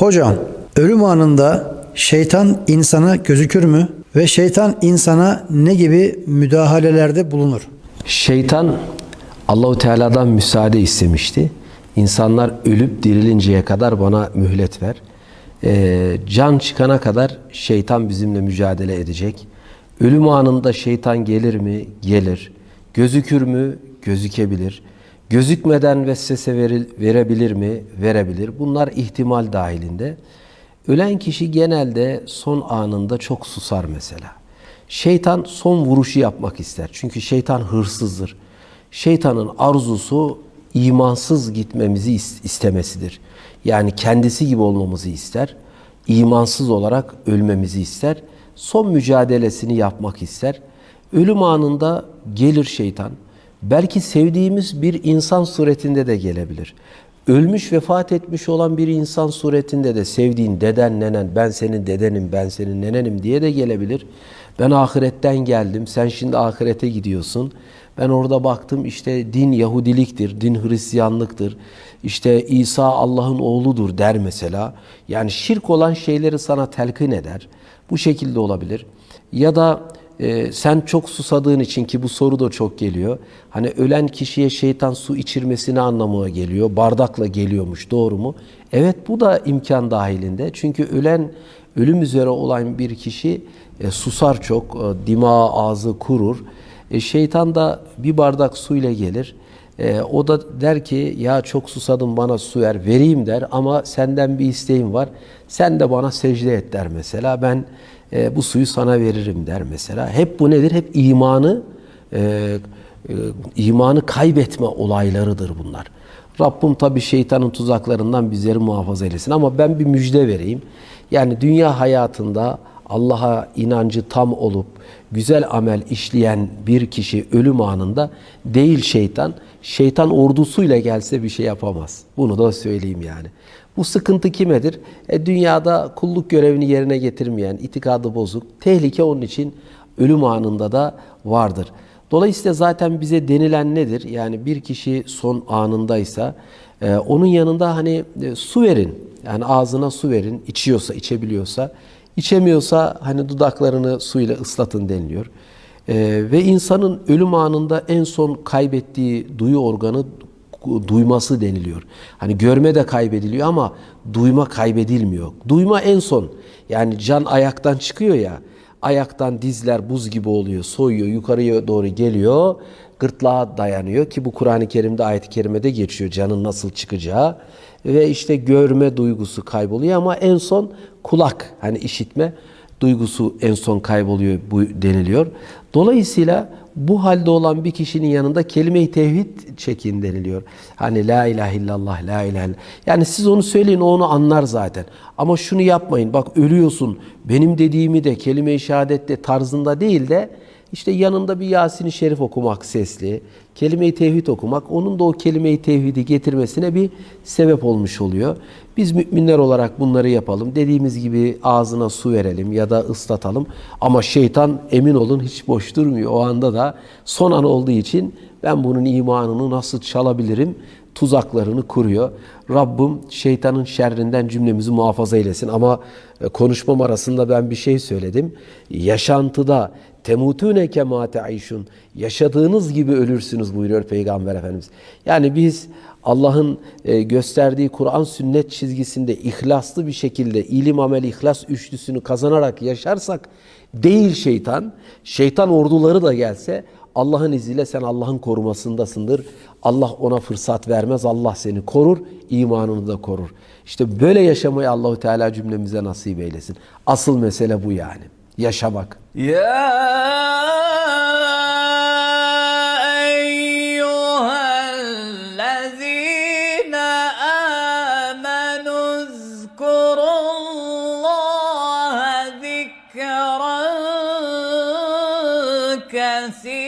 Hocam, ölüm anında şeytan insana gözükür mü? Ve şeytan insana ne gibi müdahalelerde bulunur? Şeytan Allahu Teala'dan müsaade istemişti. İnsanlar ölüp dirilinceye kadar bana mühlet ver. Ee, can çıkana kadar şeytan bizimle mücadele edecek. Ölüm anında şeytan gelir mi? Gelir. Gözükür mü? Gözükebilir. Gözükmeden vesvese veril, verebilir mi? Verebilir. Bunlar ihtimal dahilinde. Ölen kişi genelde son anında çok susar mesela. Şeytan son vuruşu yapmak ister. Çünkü şeytan hırsızdır. Şeytanın arzusu imansız gitmemizi is- istemesidir. Yani kendisi gibi olmamızı ister. İmansız olarak ölmemizi ister. Son mücadelesini yapmak ister. Ölüm anında gelir şeytan. Belki sevdiğimiz bir insan suretinde de gelebilir. Ölmüş, vefat etmiş olan bir insan suretinde de sevdiğin deden, nenen, ben senin dedenim, ben senin nenenim diye de gelebilir. Ben ahiretten geldim, sen şimdi ahirete gidiyorsun. Ben orada baktım işte din Yahudiliktir, din Hristiyanlıktır. İşte İsa Allah'ın oğludur der mesela. Yani şirk olan şeyleri sana telkin eder. Bu şekilde olabilir. Ya da e, sen çok susadığın için ki bu soru da çok geliyor. Hani ölen kişiye şeytan su içirmesini anlamına geliyor. Bardakla geliyormuş doğru mu? Evet bu da imkan dahilinde. Çünkü ölen ölüm üzere olan bir kişi e, susar çok. E, dimağı ağzı kurur. E, şeytan da bir bardak suyla gelir. E, o da der ki ya çok susadım bana su ver vereyim der ama senden bir isteğim var. Sen de bana secde et der mesela. Ben e, bu suyu sana veririm der mesela. Hep bu nedir? Hep imanı e, e, imanı kaybetme olaylarıdır bunlar. Rabbim tabi şeytanın tuzaklarından bizleri muhafaza eylesin ama ben bir müjde vereyim. Yani dünya hayatında Allah'a inancı tam olup güzel amel işleyen bir kişi ölüm anında değil şeytan, şeytan ordusuyla gelse bir şey yapamaz. Bunu da söyleyeyim yani. Bu sıkıntı kimedir? E, dünyada kulluk görevini yerine getirmeyen, itikadı bozuk, tehlike onun için ölüm anında da vardır. Dolayısıyla zaten bize denilen nedir? Yani bir kişi son anındaysa e, onun yanında hani e, su verin. Yani ağzına su verin. içiyorsa, içebiliyorsa. İçemiyorsa hani dudaklarını suyla ıslatın deniliyor. E, ve insanın ölüm anında en son kaybettiği duyu organı duyması deniliyor. Hani görme de kaybediliyor ama duyma kaybedilmiyor. Duyma en son. Yani can ayaktan çıkıyor ya. Ayaktan dizler buz gibi oluyor, soyuyor, yukarıya doğru geliyor, gırtlağa dayanıyor ki bu Kur'an-ı Kerim'de ayet-i kerimede geçiyor canın nasıl çıkacağı ve işte görme duygusu kayboluyor ama en son kulak hani işitme duygusu en son kayboluyor bu deniliyor. Dolayısıyla bu halde olan bir kişinin yanında kelime-i tevhid çekin deniliyor. Hani la ilahe illallah, la ilahe illallah. Yani siz onu söyleyin o onu anlar zaten. Ama şunu yapmayın bak ölüyorsun benim dediğimi de kelime-i şehadette tarzında değil de işte yanında bir Yasin-i Şerif okumak sesli, kelime-i tevhid okumak onun da o kelime-i tevhidi getirmesine bir sebep olmuş oluyor. Biz müminler olarak bunları yapalım. Dediğimiz gibi ağzına su verelim ya da ıslatalım. Ama şeytan emin olun hiç boş durmuyor. O anda da son an olduğu için ben bunun imanını nasıl çalabilirim? Tuzaklarını kuruyor. Rabbim şeytanın şerrinden cümlemizi muhafaza eylesin. Ama e, konuşmam arasında ben bir şey söyledim. Yaşantıda temutune kema teişun yaşadığınız gibi ölürsünüz buyuruyor Peygamber Efendimiz. Yani biz Allah'ın e, gösterdiği Kur'an sünnet çizgisinde ihlaslı bir şekilde ilim amel ihlas üçlüsünü kazanarak yaşarsak değil şeytan, şeytan orduları da gelse Allah'ın izniyle sen Allah'ın korumasındasındır. Allah ona fırsat vermez. Allah seni korur, imanını da korur. İşte böyle yaşamayı Allahu Teala cümlemize nasip eylesin. Asıl mesele bu yani. Yaşamak. Ya see